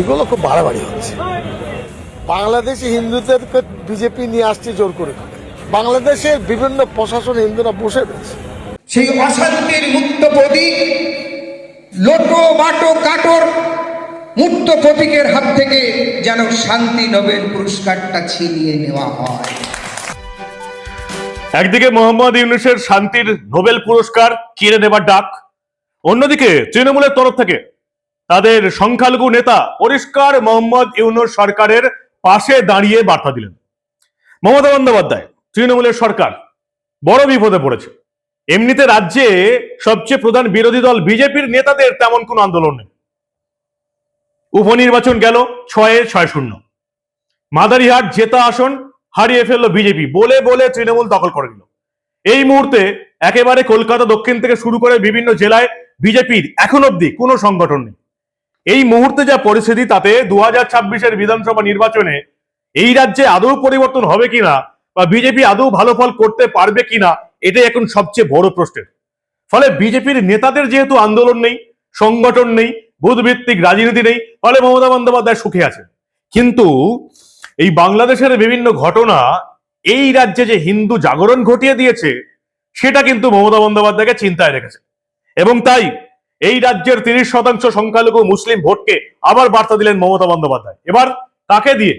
এগুলো খুব বাড়াবাড়ি হচ্ছে। বাংলাদেশি হিন্দুদেরকে বিজেপি নিয়ে আসছে জোর করে। করে। বাংলাদেশের বিভিন্ন প্রশাসন হিন্দুরা বসে রয়েছে। সেই অশান্তির মুক্ত প্রতীক লোটো বাটো কাটোর মুক্ত প্রতীকের হাত থেকে যেন শান্তি নোবেল পুরস্কারটা ছিনিয়ে নেওয়া হয়। একদিকে মোহাম্মদ ইউনুসের শান্তির নোবেল পুরস্কার কেড়ে নেবার ডাক অন্যদিকে তৃণমূলের তরফ থেকে তাদের সংখ্যালঘু নেতা পরিষ্কার মোহাম্মদ ইউনুস সরকারের পাশে দাঁড়িয়ে বার্তা দিলেন। মমতা বন্দ্যোপাধ্যায়, তৃণমূলের সরকার, বড় বিপদে পড়েছে। এমনিতে রাজ্যে সবচেয়ে প্রধান বিরোধী দল বিজেপির নেতাদের তেমন কোনো আন্দোলন নেই। উপনির্বাচন গেল ছয়ে, ছয় শূন্য। মাদারিহাট জেতা আসন হারিয়ে ফেলল বিজেপি, বলে বলে তৃণমূল দখল করে নিল। এই মুহূর্তে একেবারে কলকাতা দক্ষিণ থেকে শুরু করে বিভিন্ন জেলায় বিজেপির এখন অব্দি কোনো সংগঠন নেই। এই মুহূর্তে যা পরিস্থিতি, তাতে দু হাজার ছাব্বিশের বিধানসভা নির্বাচনে এই রাজ্যে আদৌ পরিবর্তন হবে কিনা বা বিজেপি আদৌ ভালো ফল করতে পারবে কিনা, এটাই এখন সবচেয়ে বড় প্রশ্নের। ফলে বিজেপির নেতাদের যেহেতু আন্দোলন নেই, সংগঠন নেই বুধভিত্তিক রাজনীতি নেই, ফলে মমতা বন্দ্যোপাধ্যায় সুখে আছেন। কিন্তু এই বাংলাদেশের বিভিন্ন ঘটনা, এই রাজ্যে যে হিন্দু জাগরণ ঘটিয়ে দিয়েছে, সেটা কিন্তু মমতা বন্দ্যোপাধ্যায়কে চিন্তায় রেখেছে। এবং তাই এই রাজ্যের তিরিশ শতাংশ সংখ্যালঘু মুসলিম ভোটকে আবার বার্তা দিলেন মমতা বন্দ্যোপাধ্যায়। এবার তাকে দিয়ে?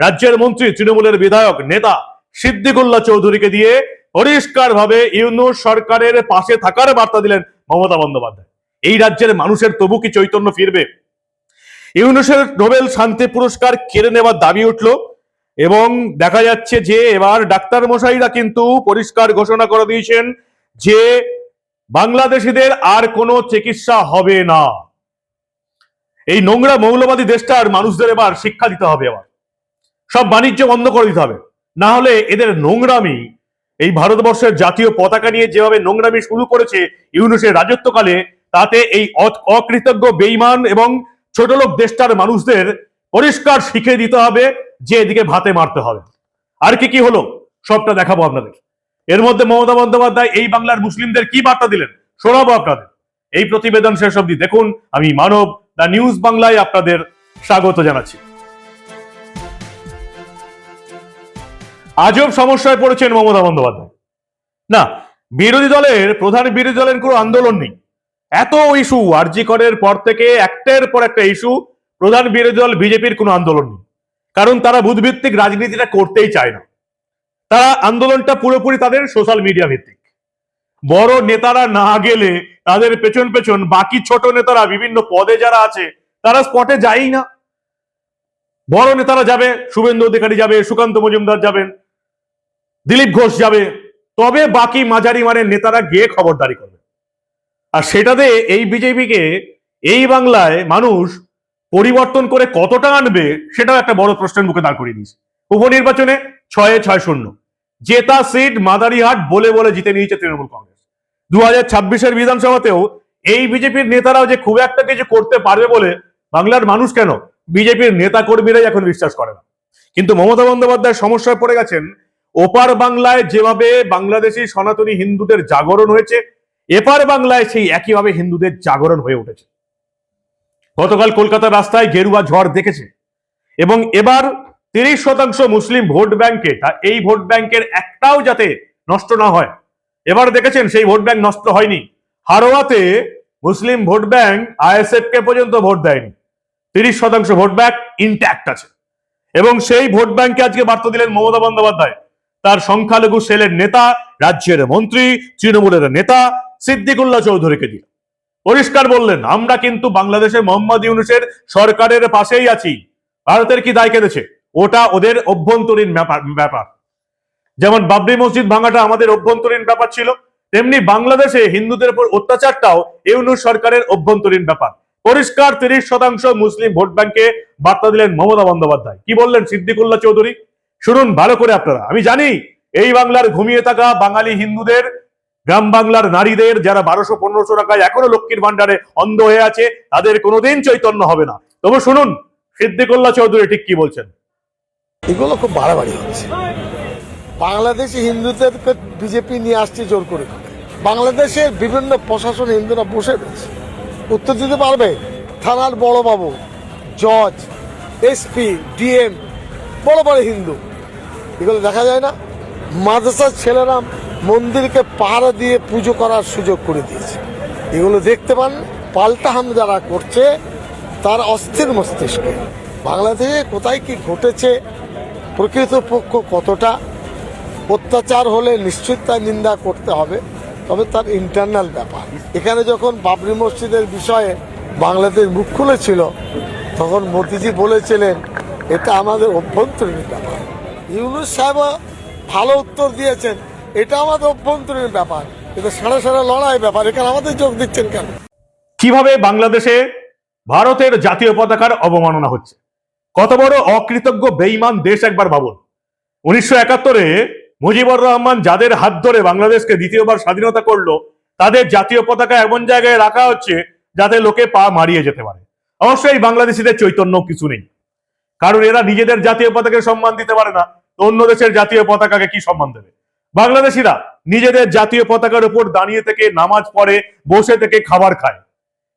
রাজ্যের মন্ত্রী, তৃণমূলের বিধায়ক, নেতা সিদ্দিকুল্লাহ চৌধুরীকে দিয়ে পরিষ্কার ভাবে ইউনুস সরকারের পাশে থাকার বার্তা দিলেন মমতা বন্দ্যোপাধ্যায়। এই রাজ্যের মানুষের তবু কি চৈতন্য ফিরবে? ইউনুসের নোবেল শান্তি পুরস্কার কেড়ে নেওয়ার দাবি উঠল এবং দেখা যাচ্ছে যে এবার ডাক্তার মশাইরা কিন্তু পরিষ্কার ঘোষণা করে দিয়েছেন যে বাংলাদেশিদের আর কোনো চিকিৎসা হবে না। এই নোংরা মৌলবাদী দেশটার মানুষদের এবার শিক্ষা দিতে হবে এবার। সব বাণিজ্য বন্ধ করে দিতে হবে। না হলে এদের নোংরামি, এই ভারতবর্ষের জাতীয় পতাকা নিয়ে যেভাবে নোংরামি শুরু করেছে ইউনুসের রাজত্বকালে, তাতে এই অকৃতজ্ঞ বেইমান এবং ছোট লোক দেশটার মানুষদের পরিষ্কার শিখিয়ে দিতে হবে যে এদিকে ভাতে মারতে হবে। আর কি কি হলো? সবটা দেখাবো আপনাদের এর মধ্যে মমতা বন্দ্যোপাধ্যায় এই বাংলার মুসলিমদের কি বার্তা দিলেন? শোনাবো আপনাদের। এই প্রতিবেদন শেষ অবধি দেখুন। আমি মানব, দ্য নিউজ বাংলায় আপনাদের স্বাগত জানাচ্ছি। আজব সমস্যায় পড়েছেন মমতা বন্দ্যোপাধ্যায়। না, বিরোধী দলের, প্রধান বিরোধী দলের কোনো আন্দোলন নেই। এত ইস্যু, আরজি করের পর থেকে একটার পর একটা ইস্যু, প্রধান বিরোধী দল বিজেপির কোনো আন্দোলন নেই। কারণ তারা বুধভিত্তিক রাজনীতিটা করতেই চায় না। তারা আন্দোলনটা পুরোপুরি তাদের সোশ্যাল মিডিয়া ভিত্তিক। বড় নেতারা না গেলে তাদের পেছন পেছন বাকি ছোট নেতারা বিভিন্ন পদে যারা আছে, তারা স্পটে যায়ই না। বড় নেতারা যাবে, শুভেন্দু অধিকারী যাবে, সুকান্ত মজুমদার যাবেন, দিলীপ ঘোষ যাবে, তবে বাকি মাঝারি মানের নেতারা গিয়ে খবরদারি করবে। আর সেটাতে এই বিজেপিকে এই বাংলায় মানুষ পরিবর্তন করে কতটা আনবে, সেটাও একটা বড় প্রশ্নের মুখে দাঁড় করিয়ে দিয়েছে। উপনির্বাচনে ছয়ে ছয় শূন্য। জেতা সিট মাদারিহাট বলে বলে জিতে নিয়েছে তৃণমূল কংগ্রেস। দু হাজার ছাব্বিশের বিধানসভাতেও এই বিজেপির নেতারাও যে খুব একটা কিছু করতে পারবে বলে বাংলার মানুষ কেন বিজেপির নেতা কর্মীরাই এখন বিশ্বাস করে না। কিন্তু মমতা বন্দ্যোপাধ্যায় সমস্যায় পড়ে গেছেন, ওপার বাংলায় যেভাবে বাংলাদেশি সনাতনী হিন্দুদের জাগরণ হয়েছে, এপার বাংলায় সেই একইভাবে হিন্দুদের জাগরণ হয়ে উঠেছে। গতকাল কলকাতার রাস্তায় গেরুয়া ঝড় দেখেছে এবং এবার তিরিশ শতাংশ মুসলিম ভোট ব্যাংকে, তা এই ভোট ব্যাংকের একটাও যাতে নষ্ট না হয়। এবার দেখেছেন সেই ভোট ব্যাংক নষ্ট হয়নি। হারোয়াতে মুসলিম ভোট ব্যাংক আইএসএফ কে পর্যন্ত ভোট দেয়নি। তিরিশ শতাংশ ভোট ব্যাংক ইনট্যাক্ট আছে। এবং সেই ভোট ব্যাংকে আজকে বার্তা দিলেন মমতা বন্দ্যোপাধ্যায়। তার সংখ্যালঘু সেলের নেতা, রাজ্যের মন্ত্রী, তৃণমূলের নেতা সিদ্দিকুল্লাহ চৌধুরীকে দিয়ে পরিষ্কার বললেন, আমরা কিন্তু বাংলাদেশের মোহাম্মদ ইউনুসের সরকারের পাশেই আছি। ভারতের কি দায় কেঁদেছে? ওটা ওদের অভ্যন্তরীণ ব্যাপার যেমন বাবরি মসজিদ ভাঙাটা আমাদের অভ্যন্তরীণ ব্যাপার ছিল, তেমনি বাংলাদেশে হিন্দুদের উপর অত্যাচারটাও ইউনুস সরকারের অভ্যন্তরীণ ব্যাপার। পরিষ্কার তিরিশ শতাংশ মুসলিম ভোট ব্যাংকে বার্তা দিলেন মমতা বন্দ্যোপাধ্যায়। কি বললেন সিদ্দিকুল্লাহ চৌধুরী? শুনুন ভালো করে আপনারা। আমি জানি, এই বাংলার ঘুমিয়ে থাকা বাঙালি হিন্দুদের, গ্রাম বাংলার নারীদের, যারা বারোশো, পনেরোশো টাকায় এখনও লক্ষ্মীর ভান্ডারে অন্ধ হয়ে আছে, তাদের কোনোদিন চৈতন্য হবে না। তবু শুনুন, সিদ্দিকুল্লাহ চৌধুরী ঠিক কি বলছেন? এগুলো খুব বাড়াবাড়ি হচ্ছে। বাংলাদেশি হিন্দুদেরকে বিজেপি নিয়ে আসছে জোর করে। বাংলাদেশের বিভিন্ন প্রশাসন হিন্দুরা বসে রয়েছে। উত্তর দিতে পারবে? থানার বড় বাবু জজ এসপি ডিএম বড় বড় হিন্দু। এগুলো দেখা যায় না। মাদ্রাসার ছেলেরা মন্দিরকে পাহারা দিয়ে পুজো করার সুযোগ করে দিয়েছে। এগুলো দেখতে পান, পাল্টা হাম যারা করছে, তার অস্থির মস্তিষ্কে। বাংলাদেশে কোথায় কি ঘটেছে প্রকৃতপক্ষ কতটা অত্যাচার হলে নিশ্চিত তার নিন্দা করতে হবে, তবে তার ইন্টারনাল ব্যাপার। এখানে যখন বাবরি মসজিদের বিষয়ে বাংলাদেশ মুখ খুলেছিল, তখন মোদিজি বলেছিলেন, এটা আমাদের অভ্যন্তরীণ ব্যাপার। ইউনুস সাহেব ভালো উত্তর দিয়েছেন, এটা আমাদের অভ্যন্তরীণ ব্যাপার। এটা সারা সারা লড়াই ব্যাপার। এখানে আমাদের যোগ দিচ্ছেন কেন? কীভাবে বাংলাদেশে ভারতের জাতীয় পতাকার অবমাননা হচ্ছে? কত বড় অকৃতজ্ঞ বেইমান দেশ একবার ভাবুন। উনিশশো একাত্তরে মুজিবুর রহমান যাদের হাত ধরে বাংলাদেশকে দ্বিতীয়বার স্বাধীনতা করল, তাদের জাতীয় পতাকা এমন জায়গায় রাখা হচ্ছে যাতে লোকে পা মারিয়ে যেতে পারে। অবশ্যই বাংলাদেশিদের চৈতন্য কিছু নেই। কারণ এরা নিজেদের জাতীয় পতাকাকে সম্মান দিতে পারে না অন্য দেশের জাতীয় পতাকাকে কি সম্মান দেবে? বাংলাদেশিরা নিজেদের জাতীয় পতাকার উপর দাঁড়িয়ে থেকে নামাজ পড়ে, বসে থেকে খাবার খায়।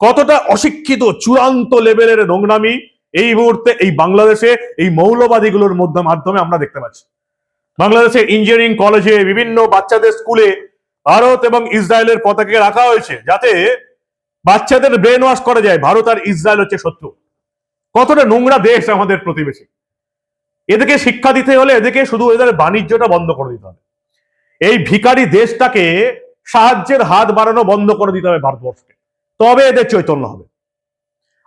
কতটা অশিক্ষিত চূড়ান্ত লেভেলের নোংরামি এই মুহূর্তে এই বাংলাদেশে এই মৌলবাদীগুলোর মধ্যে মাধ্যমে আমরা দেখতে পাচ্ছি। বাংলাদেশে ইঞ্জিনিয়ারিং কলেজে বিভিন্ন বাচ্চাদের স্কুলে ভারত এবং ইসরায়েলের পতাকা রাখা হয়েছে যাতে বাচ্চাদের ব্রেন ওয়াশ করা যায়। ভারত আর ইসরায়েল হচ্ছে শত্রু। কতটা নোংরা দেশ আমাদের প্রতিবেশী। এদেরকে শিক্ষা দিতে হলে এদেরকে শুধু এদের বাণিজ্যটা বন্ধ করে দিতে হবে। এই ভিখারি দেশটাকে সাহায্যের হাত বাড়ানো বন্ধ করে দিতে হবে ভারতবর্ষকে। তবে এদের চৈতন্য হবে।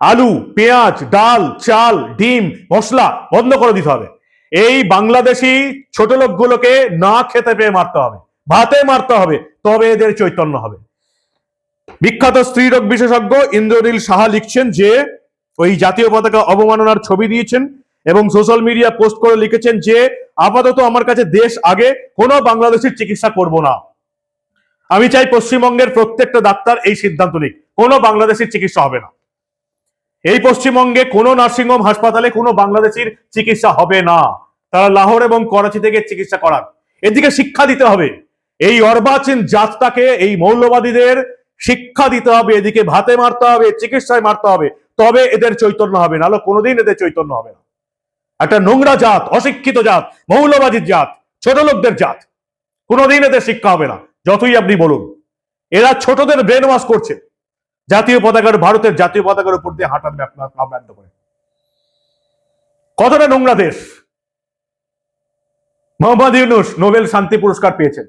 আলু, পেঁয়াজ, ডাল, চাল, ডিম, মশলা বন্ধ করে দিতে হবে। এই বাংলাদেশি ছোট লোকগুলোকে না খেতে পেয়ে মারতে হবে, ভাতে মারতে হবে, তবে এদের চৈতন্য হবে। বিখ্যাত স্ত্রীরোগ বিশেষজ্ঞ ইন্দ্রনীল সাহা লিখছেন যে, ওই জাতীয় পতাকা অবমাননার ছবি দিয়েছেন এবং সোশ্যাল মিডিয়া পোস্ট করে লিখেছেন যে, আপাতত আমার কাছে দেশ আগে কোনো বাংলাদেশের চিকিৎসা করব না। আমি চাই পশ্চিমবঙ্গের প্রত্যেকটা ডাক্তার এই সিদ্ধান্ত নিক, কোনো বাংলাদেশের চিকিৎসা হবে না। এই পশ্চিমবঙ্গে কোনো নার্সিংহোম হাসপাতালে কোনো বাংলাদেশির চিকিৎসা হবে না। তারা লাহোর এবং করাচি থেকে চিকিৎসা করান। এদিকে শিক্ষা দিতে হবে। এই অর্বাচীন জাতটাকে, এই মৌলবাদীদের শিক্ষা দিতে হবে। এদিকে ভাতে মারতে হবে, চিকিৎসায় মারতে হবে। তবে এদের চৈতন্য হবে নাহলে কোনোদিন এদের চৈতন্য হবে না। একটা নোংরা জাত, অশিক্ষিত জাত, মৌলবাদীর জাত, ছোট লোকদের জাত, কোনোদিন এদের শিক্ষা হবে না। যতই আপনি বলুন। এরা ছোটদের ব্রেন ওয়াশ করছে। জাতীয় পতাকার ভারতের জাতীয় পতাকার উপর দিয়ে হাঁটার ব্যর্থ করে। কতটা নোংরা দেশ। মোহাম্মদ ইউনুস নোবেল শান্তি পুরস্কার পেয়েছেন।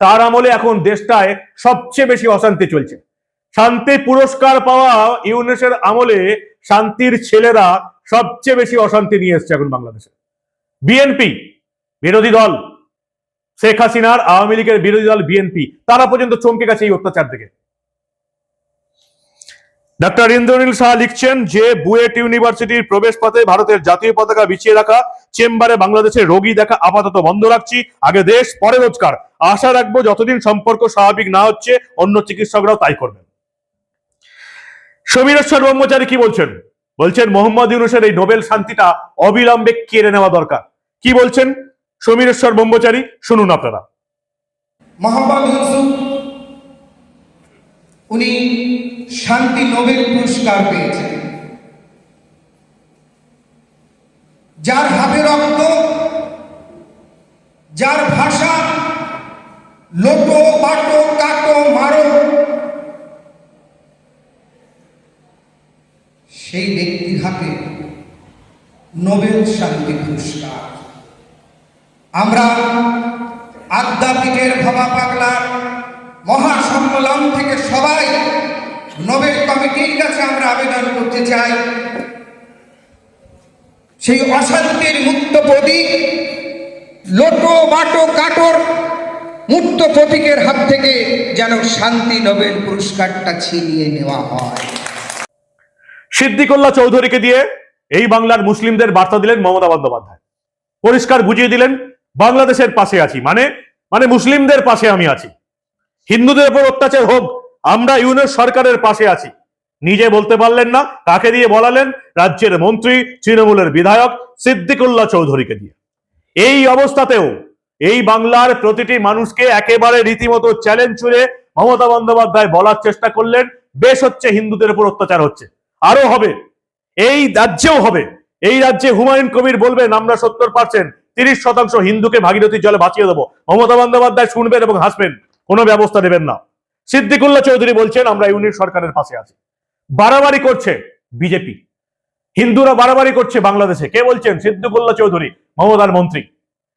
তার আমলে এখন দেশটায় সবচেয়ে বেশি অশান্তি চলছে। শান্তি পুরস্কার পাওয়া ইউনুসের আমলে শান্তির ছেলেরা সবচেয়ে বেশি অশান্তি নিয়ে এসছে এখন বাংলাদেশে। বিএনপি, বিরোধী দল, শেখ হাসিনার আওয়ামী লীগের বিরোধী দল বিএনপি, তারা পর্যন্ত চমকে গেছে এই অত্যাচার থেকে ডক্টর ইন্দ্রনীল শাহ লিখছেন যে বুয়েট ইউনিভার্সিটির প্রবেশ পথে ভারতের জাতীয় পতাকা বিছিয়ে রাখা, চেম্বারে বাংলাদেশের রোগী দেখা আপাতত বন্ধ রাখছি। আগে দেশ, পরে রোজগার। আশা রাখব যতদিন সম্পর্ক স্বাভাবিক না হচ্ছে, অন্য চিকিৎসকরাও তাই করবেন। সমীরেশ্বর ব্রহ্মচারী কি বলছেন? বলছেন, মোহাম্মদ ইউনুসের এই নোবেল শান্তিটা অবিলম্বে কেড়ে নেওয়া দরকার। কি বলছেন সমীরেশ্বর ব্রহ্মচারী? শুনুন আপনারা। মোহাম্মদ উনি শান্তি নোবেল পুরস্কার পেয়েছেন যার হাতে রক্ত, যার ভাষা, লোটো, বাটো, কাটো, মারো, সেই ব্যক্তির হাতে নোবেল শান্তি পুরস্কার। আমরা আদ্যাপীঠের ভবা পাগলার মহাসম্মেলন থেকে সবাই নোবেল কমিটির কাছে আমরা আবেদন করতে চাই। সেই অশান্তির মুক্ত প্রতীক লোটো, বাটো, কাটোর মুক্ত প্রতীকের হাত থেকে যেন শান্তি নোবেল পুরস্কারটা ছিনিয়ে নেওয়া হয়। সিদ্দিকুল্লাহ চৌধুরীকে দিয়ে এই বাংলার মুসলিমদের বার্তা দিলেন মমতা বন্দ্যোপাধ্যায়। পরিষ্কার বুঝিয়ে দিলেন, বাংলাদেশের পাশে আছি। মানে মানে মুসলিমদের পাশে আমি আছি। হিন্দুদের উপর অত্যাচার হোক আমরা ইউনিয়ন সরকারের পাশে আছি। নিজে বলতে পারলেন না, কাকে দিয়ে বলালেন? রাজ্যের মন্ত্রী, তৃণমূলের বিধায়ক সিদ্দিকুল্লাহ চৌধুরীকে দিয়ে। এই অবস্থাতেও এই বাংলার প্রতিটি মানুষকে একেবারে রীতিমতো চ্যালেঞ্জ ছুড়ে মমতা বন্দ্যোপাধ্যায় বলার চেষ্টা করলেন, বেশ হচ্ছে হিন্দুদের উপর অত্যাচার হচ্ছে। আরও হবে, এই রাজ্যেও হবে। এই রাজ্যে হুমায়ুন কবির বলবেন আমরা সত্তর পার্সেন্ট, তিরিশ শতাংশ হিন্দুকে ভাগীরথীর জলে বাঁচিয়ে দেবো। মমতা বন্দ্যোপাধ্যায় শুনবেন এবং হাসবেন, কোনো ব্যবস্থা নেবেন না। সিদ্দিকুল্লাহ চৌধুরী বলছেন, আমরা ইউনিট সরকারের পাশে আছি। বাড়াবাড়ি করছে বিজেপি। হিন্দুরা বাড়াবাড়ি করছে বাংলাদেশে। কে বলছেন? সিদ্দিকুল্লাহ চৌধুরী, মমতার মন্ত্রী।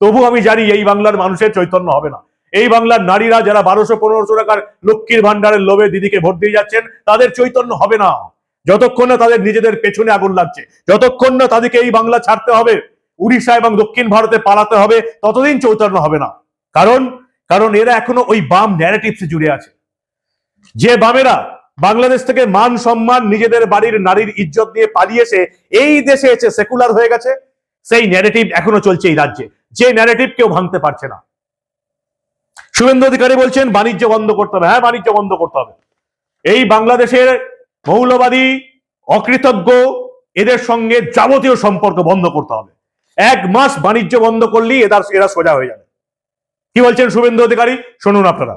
তবু আমি জানি এই বাংলার মানুষের চৈতন্য হবে না। এই বাংলার নারীরা যারা বারোশো পনেরোশো টাকার লক্ষ্মীর ভান্ডারের লোভে দিদিকে ভোট দিয়ে যাচ্ছেন, তাদের চৈতন্য হবে না। যতক্ষণ না তাদের নিজেদের পেছনে আগুন লাগছে, যতক্ষণ না তাদেরকে এই বাংলা ছাড়তে হবে, উড়িষ্যা এবং দক্ষিণ ভারতে পালাতে হবে, ততদিন চৈতন্য হবে না। কারণ কারণ এরা এখনও ওই বাম ন্যারেটিভসে জুড়ে আছে। যে বামেরা বাংলাদেশ থেকে মান সম্মান নিজেদের বাড়ির নারীর ইজ্জত দিয়ে পালিয়েছে, এই দেশে এসে সেকুলার হয়ে গেছে, সেই ন্যারেটিভ এখনও চলছে এই রাজ্যে। যে ন্যারেটিভ কেউ ভাঙতে পারছে না। শুভেন্দু অধিকারী বলছেন, বাণিজ্য বন্ধ করতে হবে। হ্যাঁ বাণিজ্য বন্ধ করতে হবে। এই বাংলাদেশের মৌলবাদী, অকৃতজ্ঞ, এদের সঙ্গে যাবতীয় সম্পর্ক বন্ধ করতে হবে। এক মাস বাণিজ্য বন্ধ করলেই এরা সোজা হয়ে যাবে। কি বলছেন শুভেন্দু অধিকারী? শুনুন আপনারা।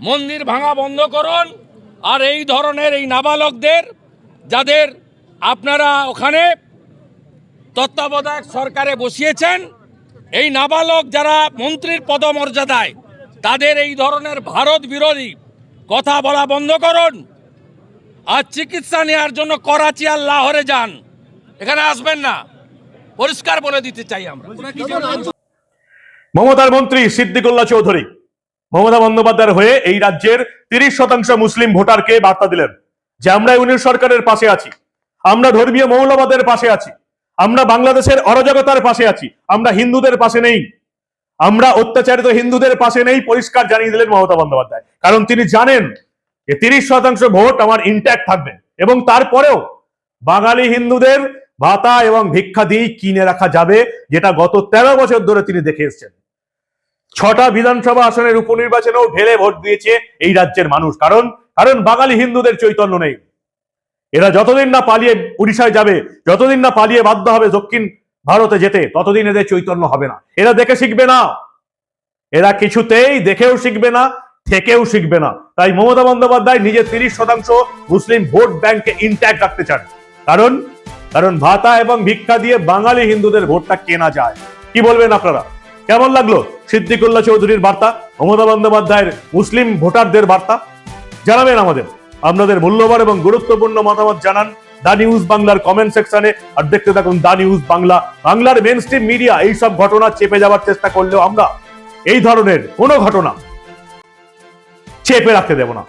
মন্দির ভাঙা বন্ধ করুন। আর এই ধরনের এই নাবালকদের, যাদের আপনারা ওখানে তত্ত্বাবধায়ক সরকারে বসিয়েছেন, এই নাবালক যারা মন্ত্রীর পদমর্যাদায় তাদের এই ধরনের ভারত বিরোধী কথা বলা বন্ধ করুন। আর চিকিৎসা নেওয়ার জন্য করাচি আর লাহোরে যান। এখানে আসবেন না। পরিষ্কার বলে দিতে চাই আমরা। মমতার মন্ত্রী সিদ্দিকুল্লাহ চৌধুরী মমতা বন্দ্যোপাধ্যায়ের হয়ে এই রাজ্যের তিরিশ শতাংশ মুসলিম ভোটারকে বার্তা দিলেন যে আমরা ইউনিট সরকারের পাশে আছি, আমরা ধর্মীয় মৌলবাদের পাশে আছি, আমরা বাংলাদেশের অরাজকতার পাশে আছি, আমরা হিন্দুদের পাশে নেই। আমরা অত্যাচারিত হিন্দুদের পাশে নেই পরিষ্কার জানিয়ে দিলেন মমতা বন্দ্যোপাধ্যায়। কারণ তিনি জানেন যে তিরিশ শতাংশ ভোট আমার ইন্ট্যাক্ট থাকবে এবং তারপরেও বাঙালি হিন্দুদের ভাতা এবং ভিক্ষা দিয়েই কিনে রাখা যাবে, যেটা গত তেরো বছর ধরে তিনি দেখে এসেছেন। ছটা বিধানসভা আসনের উপনির্বাচনেও ঢেলে ভোট দিয়েছে এই রাজ্যের মানুষ। কারণ কারণ বাঙালি হিন্দুদের চৈতন্য নেই। এরা যতদিন না পালিয়ে উড়িষ্যায় যাবে, যতদিন না পালিয়ে বাধ্য হবে দক্ষিণ ভারতে যেতে, ততদিন এদের চৈতন্য হবে না। এরা দেখে শিখবে না। এরা কিছুতেই দেখেও শিখবে না, থেকেও শিখবে না। তাই মমতা বন্দ্যোপাধ্যায় নিজের তিরিশ শতাংশ মুসলিম ভোট ব্যাংকে ইন্ট্যাক্ট রাখতে চান। কারণ কারণ ভাতা এবং ভিক্ষা দিয়ে বাঙালি হিন্দুদের ভোটটা কেনা যায়। কি বলবেন আপনারা? কেমন লাগল? সিদ্দিকুল্লাহ চৌধুরীর বার্তা, মমতা বন্দ্যোপাধ্যায়ের মুসলিম ভোটারদের বার্তা? জানাবেন আমাদের। আপনাদের মূল্যবান এবং গুরুত্বপূর্ণ মতামত জানান দা নিউজ বাংলার কমেন্ট সেকশনে। আর দেখতে থাকুন দা নিউজ বাংলা, বাংলার মেন স্ট্রিম মিডিয়া এইসব ঘটনা চেপে যাওয়ার চেষ্টা করলেও আমরা এই ধরনের কোনো ঘটনা চেপে রাখতে দেব না।